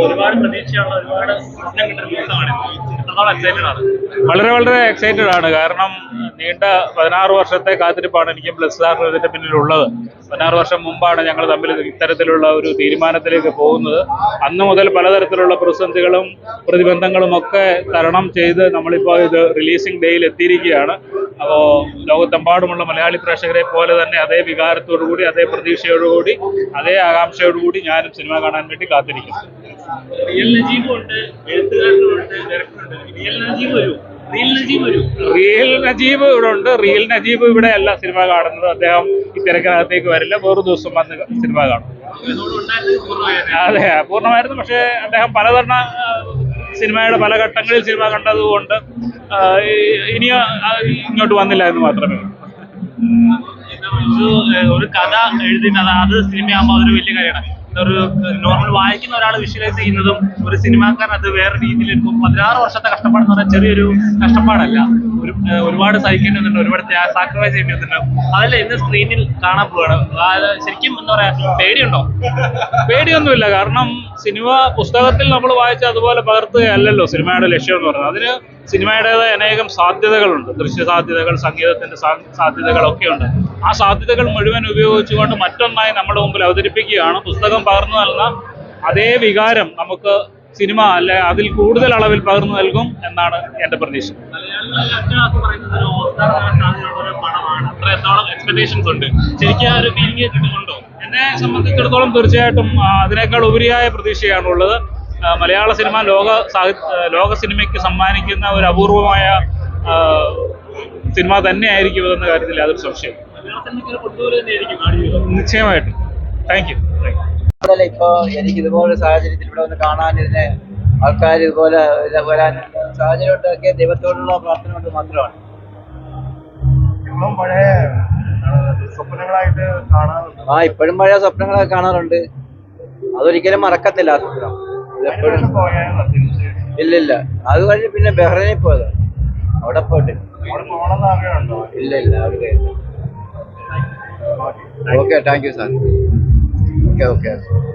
ഒരുപാട് പ്രതീക്ഷയുള്ള ഒരുപാട് വളരെ വളരെ എക്സൈറ്റഡ് ആണ്. കാരണം നീണ്ട പതിനാറ് വർഷത്തെ കാത്തിരിപ്പാണ് എനിക്ക് പ്ലസ് ആർ ഇതിന്റെ പിന്നിലുള്ളത്. പതിനാറ് വർഷം മുമ്പാണ് ഞങ്ങൾ തമ്മിൽ ഇത്തരത്തിലുള്ള ഒരു തീരുമാനത്തിലേക്ക് പോകുന്നത്. അന്ന് മുതൽ പലതരത്തിലുള്ള പ്രതിസന്ധികളും പ്രതിബന്ധങ്ങളും ഒക്കെ തരണം ചെയ്ത് നമ്മളിപ്പോൾ ഇത് റിലീസിംഗ് ഡേയിൽ എത്തിയിരിക്കുകയാണ്. അപ്പോൾ ലോകത്തെമ്പാടുമുള്ള മലയാളി പ്രേക്ഷകരെ പോലെ തന്നെ അതേ വികാരത്തോടുകൂടി അതേ പ്രതീക്ഷയോടുകൂടി അതേ ആകാംക്ഷയോടുകൂടി ഞാനും സിനിമ കാണാൻ വേണ്ടി കാത്തിരിക്കുന്നു. റിയൽ നജീബും ഉണ്ട് എഴുത്തുകാരനുമുണ്ട് ഡയറക്ടറുണ്ട്. റിയൽ നജീബ് വരും. റിയൽ നജീബ് ഇവിടെ ഉണ്ട്. റിയൽ നജീബ് ഇവിടെ അല്ല സിനിമ കാണുന്നത് അദ്ദേഹം ഈ തിരക്കിനകത്തേക്ക് വരില്ല. വേറൊരു ദിവസം വന്ന് സിനിമ കാണും. അതെ പൂർണമായിരുന്നു. പക്ഷേ അദ്ദേഹം പലതവണ സിനിമയുടെ പല ഘട്ടങ്ങളിൽ സിനിമ കണ്ടതുകൊണ്ട് ഇനി ഇങ്ങോട്ട് വന്നില്ല എന്ന് മാത്രമേ ഒരു കഥ എഴുതി കഥ അത് സിനിമയാകുമ്പോൾ അതൊരു വലിയ കാര്യമാണ്. ഒരു നോർമൽ വായിക്കുന്ന ഒരാൾ വിഷ്വലൈസ് ചെയ്യുന്നതും ഒരു സിനിമാക്കാരൻ അത് വേറെ രീതിയിൽ എടുക്കും പതിനാറ് വർഷത്തെ കഷ്ടപ്പാട് എന്ന് പറഞ്ഞാൽ ചെറിയൊരു കഷ്ടപ്പാടല്ല. ഒരു ഒരുപാട് ഒരുപാട് സഹിക്കേണ്ടതുണ്ട് ഒരുപാട് സാക്രിഫൈസ് ചെയ്യേണ്ടതുണ്ട് അതല്ല ഇന്ന് സ്ക്രീനിൽ കാണാൻ പോവാണ്. ശരിക്കും എന്താ പറയാ പേടിയുണ്ടോ? പേടിയൊന്നുമില്ല. കാരണം സിനിമ പുസ്തകത്തിൽ നമ്മൾ വായിച്ച അതുപോലെ പകർത്തുകയല്ലല്ലോ സിനിമയുടെ ലക്ഷ്യം എന്ന് പറയുന്നത് അതിന് സിനിമയുടേതായ അനേകം സാധ്യതകളുണ്ട്. ദൃശ്യ സാധ്യതകൾ സംഗീതത്തിന്റെ സാധ്യതകളൊക്കെ ഉണ്ട് ആ സാധ്യതകൾ മുഴുവൻ ഉപയോഗിച്ചുകൊണ്ട് മറ്റൊന്നായി നമ്മുടെ മുമ്പിൽ അവതരിപ്പിക്കുകയാണ്. പുസ്തകം പകർന്നു നൽകുന്ന അതേ വികാരം നമുക്ക് സിനിമ അല്ലെ അതിൽ കൂടുതൽ അളവിൽ പകർന്നു നൽകും എന്നാണ് എന്റെ പ്രതീക്ഷ. എക്സ്പെക്ടേഷൻസ് ഉണ്ട് ശരിക്കും ആ ഒരു ഫീലിംഗ് കിട്ടുന്നുണ്ടോ എന്നെ സംബന്ധിച്ചിടത്തോളം തീർച്ചയായിട്ടും അതിനേക്കാൾ ഉപരിയായ പ്രതീക്ഷയാണുള്ളത്. മലയാള സിനിമ ലോക സാഹിത്യ ലോക സിനിമയ്ക്ക് സമ്മാനിക്കുന്ന ഒരു അപൂർവമായ സിനിമ സിനിമ തന്നെയായിരിക്കും എന്ന കാര്യത്തിൽ യാതൊരു സംശയം നിശ്ചയമായിട്ടും. താങ്ക് യു അതല്ല ഇപ്പോ എനിക്ക് ഇതുപോലെ സാഹചര്യത്തിൽ ഇവിടെ വന്ന് കാണാൻ ഇതിനെ ആൾക്കാർ ഇതുപോലെ ഇത് വരാൻ സാഹചര്യം ഉണ്ടാക്കിയ ദൈവത്തോടുള്ള പ്രാർത്ഥന കൊണ്ട് മാത്രമാണ്. സ്വപ്നങ്ങളായിട്ട് കാണാറുണ്ട്. ആ ഇപ്പോഴും പഴയ സ്വപ്നങ്ങളൊക്കെ കാണാറുണ്ട്. അതൊരിക്കലും മറക്കത്തില്ല ആ സ്വപ്നം. തീർച്ചയായും ഇല്ല ഇല്ല അത് കഴിഞ്ഞ് പിന്നെ ബഹ്റൈനിൽ പോയത് അവിടെ പോയിട്ട്. ഇല്ല ഇല്ല അവിടെ okay, thank you, sir. Okay, okay.